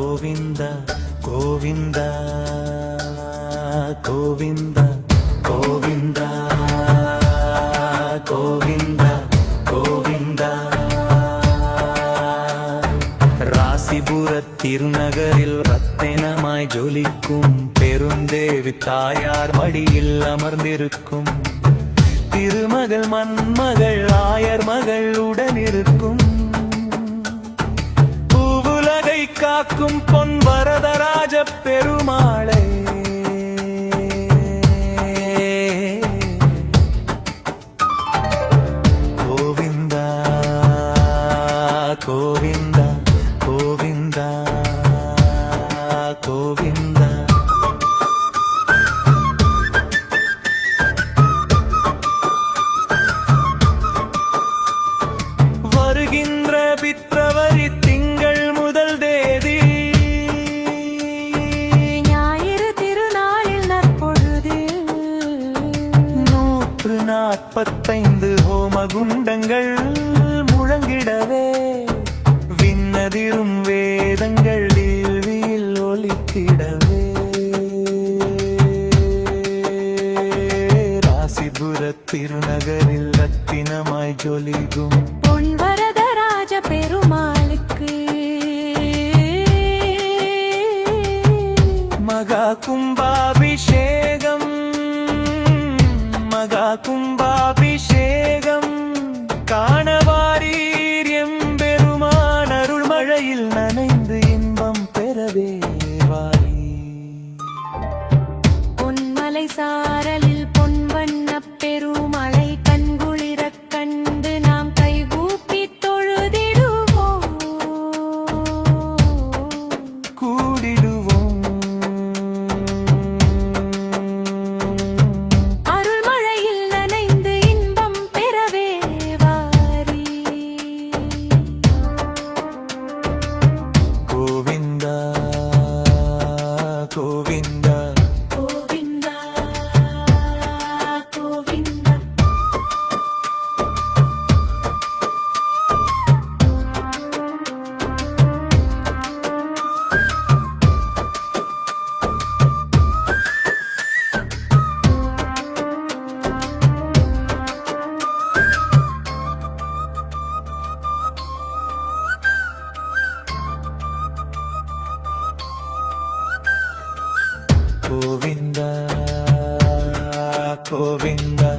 கோவிந்த கோவிந்த கோவிந்த கோவிந்த கோவிந்த கோவிந்த. ராசிபுர திருநகரில் ரத்தினமாய் ஜொலிக்கும் பெருந்தேவி தாயார் மடியில் அமர்ந்திருக்கும். திருமகள் மண்மகள் ஆயர் மகள் காக்கும் பொன் வரதராஜ பெருமாளை. கோவிந்தா கோவிந்தா கோவிந்தா கோவிந்தா. நாற்பத்தைந்து ஹோம குண்டங்கள் முழங்கிடவே. விண்ணதிரும் வேதங்கள் இல்வியில் ஒலித்திடவே. ராசிபுர திருநகரில் ரத்தினமாய் ஜொலிகும் பொன் வரதராஜ பெருமாளுக்கு. மகா கும்பாபிஷேகம் மகா கும்பாபிஷேகம் காணவாரீர் எம்பெருமான் அருள் மழையில் நனைந்து இன்பம் பெறவே வாரி பொன்மலை சாரலில் கோவிந்தா கோவிந்தா